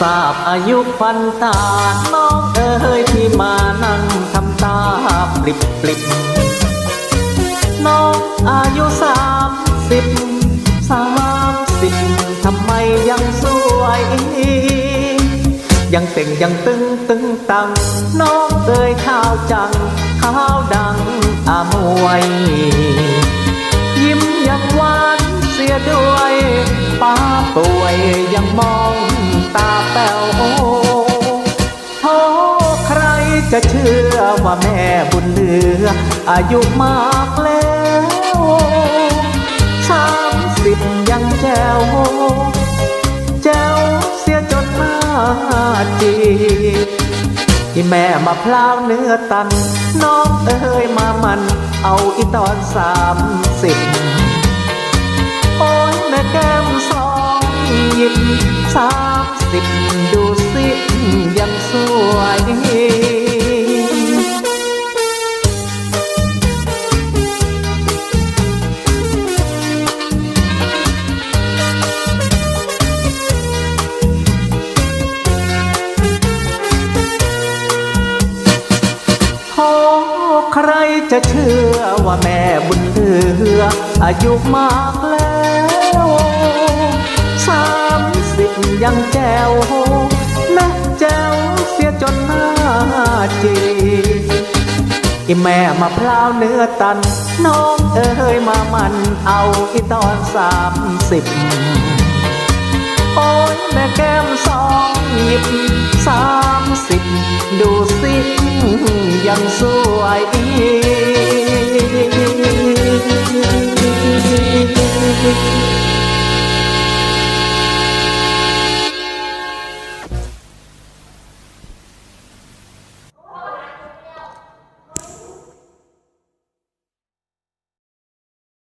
ทราบอายุพันตาน้องเอ๋ยที่มานั่งทำตาปลิบปลิบน้องอายุสามสิบสามสิบทำไมยังสวยยังเต่งยังตึงตึงตังน้องเอ๋ยข้าวจังข้าวดังอามวย ยิ้มยังหวานเสียด้วยป้าป่วยยังมอง จะเชื่อว่าแม่บุญเหลือ อายุมากแล้วสามสิบยังแจ๋วแจ๋วเสียจนหน้าจีที่แม่มาพลาวเนื้อตัน น้องเอ้ยมามัน เอาอีตอนสามสิบโอ้ยแม่แก้มสองหยิบสามสิบ จะเชื่อว่าแม่บุญเหลือ อายุมากแล้วสามสิบยังแจวแม่แจวเสียจนหน้าจีอีแม่มาพลาวเนื้อตัน น้องเอ้ยมามันเอาอีตอนสามสิบโอ้ยแม่แก้มสองหยิบสามสิบดูสิยังสวยอี